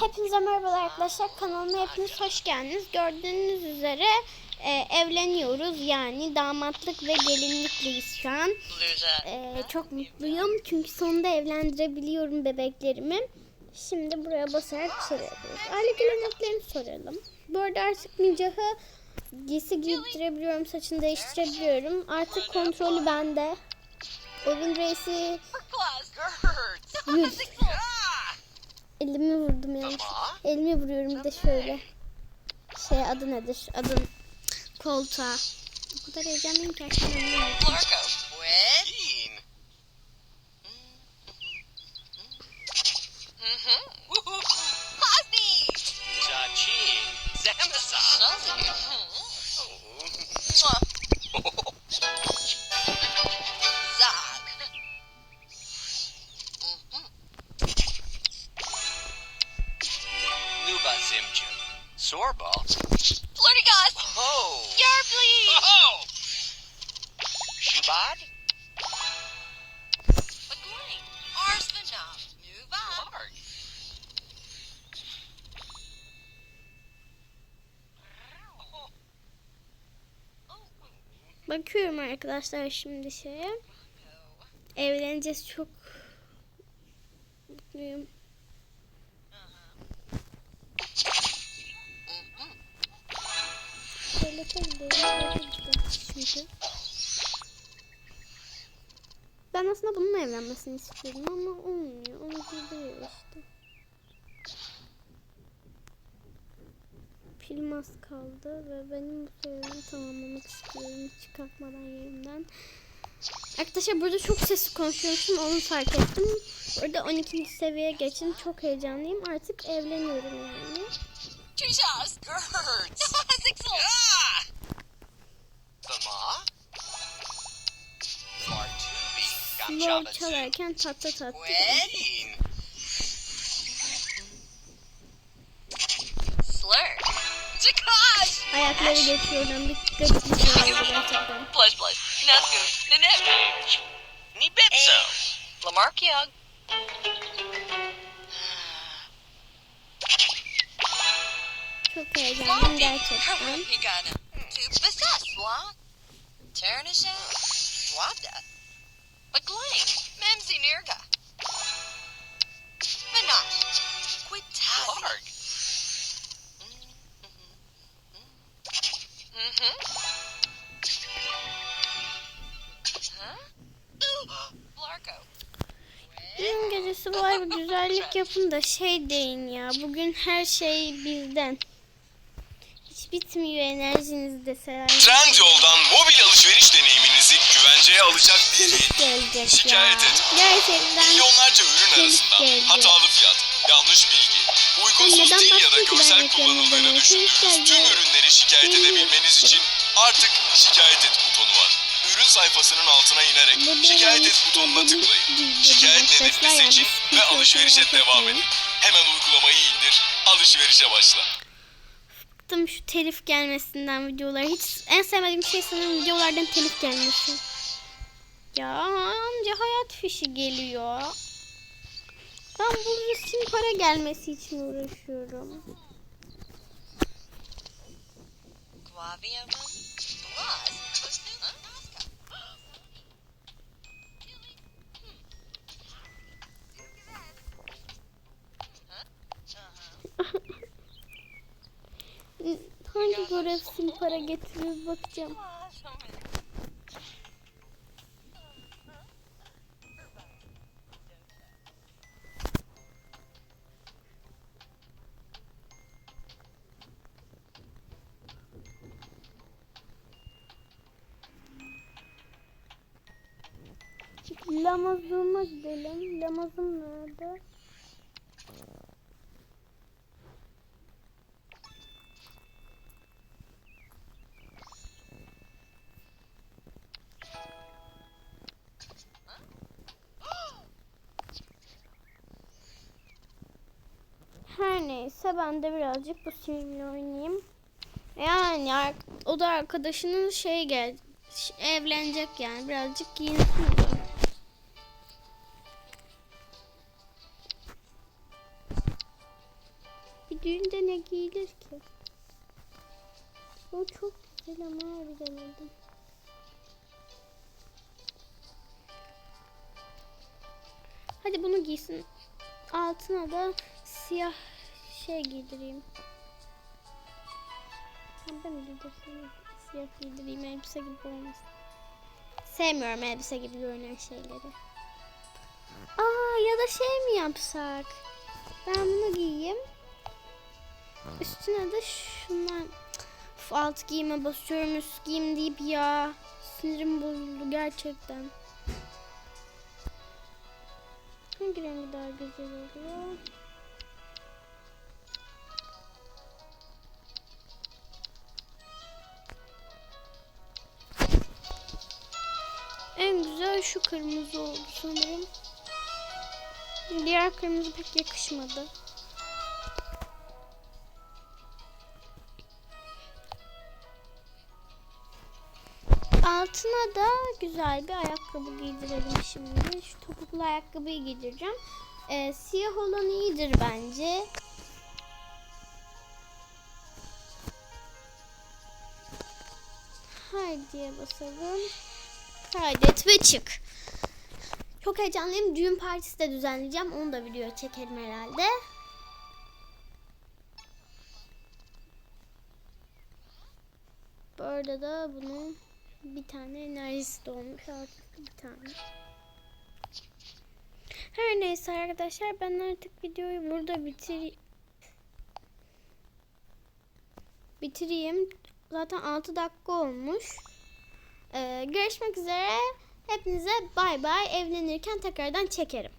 Hepinize merhabalar arkadaşlar. Kanalıma hepiniz hoş geldiniz. Gördüğünüz üzere e, evleniyoruz. Yani damatlık ve gelinlikliyiz şu an. E, çok mutluyum. Çünkü sonunda evlendirebiliyorum bebeklerimi. Şimdi buraya basarak bir şeyler yapıyoruz. Aile geleneklerini soralım. Bu arada artık Nicah'ı giysi giydirebiliyorum. Saçını değiştirebiliyorum. Artık kontrolü bende. Evin reisi. Yüz. Elimi vurdum yanlış. Elimi vuruyorum bir de şöyle. Şey adı nedir? Adın koltuğa. O kadar heyecanlıyım ki açmam Bakıyorum arkadaşlar şimdi şeye. Evleneceğiz çok mutluyum. Şöyle gidelim. Çünkü. Ben aslında bununla evlenmesini istiyorum ama olmuyor. Onu giydiriyor işte. Film az kaldı ve benim bu serüveni tamamlamak istiyorum hiç kalkmadan yerimden. Arkadaşlar burada çok sesli konuşuyormuşum onu fark ettim. Orada 12. seviyeye geçtim. Çok heyecanlıyım. Artık evleniyorum yani. Two shots. Gamchaba. çalarken tatlı tatlı. Slur. çıkar. Ayakları to önemli. to gerçekten. Plus plus. Nazgû. Nenep. Nibetso. Lamarck Young. Çok heyecanlıyım gerçekten. Ternisha, Wanda, McLean, Memzi Nirga, Manash, Quitad, Düğün gecesi var bir güzellik yapın da şey deyin ya. Bugün her şey bizden. Hiç bitmiyor enerjiniz deseler. Trendyol'dan mobil alışveriş deneyiminizi güvenceye alacak değil. Ya. Şikayet et. Gerçekten Milyonlarca ürün geldi. hatalı fiyat, yanlış bilgi, uygunsuz neden dil ya da görsel kullanıldığını düşündüğünüz tüm Geldi. ürünleri şikayet edebilmeniz için artık şikayet et butonu var. Ürün sayfasının altına inerek şikayet et butonuna istediğim tıklayın. Şikayet nedenini seçin ve alışverişe devam edin. Hemen uygulamayı indir, alışverişe başla. bıktım şu telif gelmesinden videolar. Hiç en sevmediğim şey sanırım videolardan telif gelmesi. Ya anca hayat fişi geliyor. Ben bu resim para gelmesi için uğraşıyorum. Hangi görev sim para getiriyor bakacağım. Lamazım'a gidelim. Lamazım nerede? Her neyse ben de birazcık bu simle oynayayım. Yani o da arkadaşının şey gel evlenecek yani birazcık giyinsin. Düğünde ne giyilir ki? O çok güzel ama bilemedim. Hadi bunu giysin. Altına da siyah şey giydireyim. Ben mi giydirsem? Siyah giydireyim elbise gibi olmasın. Sevmiyorum elbise gibi görünen şeyleri. Aa ya da şey mi yapsak? Ben bunu giyeyim. Üstüne de şundan alt giyime basıyorum üst giyim deyip ya. Sinirim bozuldu gerçekten. Hangi rengi daha güzel oluyor? En güzel şu kırmızı oldu sanırım. Diğer kırmızı pek yakışmadı. Altına da güzel bir ayakkabı giydirelim şimdi. Şu topuklu ayakkabıyı giydireceğim. Ee, siyah olan iyidir bence. Haydi'ye basalım. Kaydet ve çık. Çok heyecanlıyım. Düğün partisi de düzenleyeceğim. Onu da video çekerim herhalde. Bu arada da bunun bir tane enerjisi dolmuş artık bir tane. Her neyse arkadaşlar ben artık videoyu burada bitir bitireyim. Zaten 6 dakika olmuş. Ee, görüşmek üzere. Hepinize bay bay. Evlenirken tekrardan çekerim.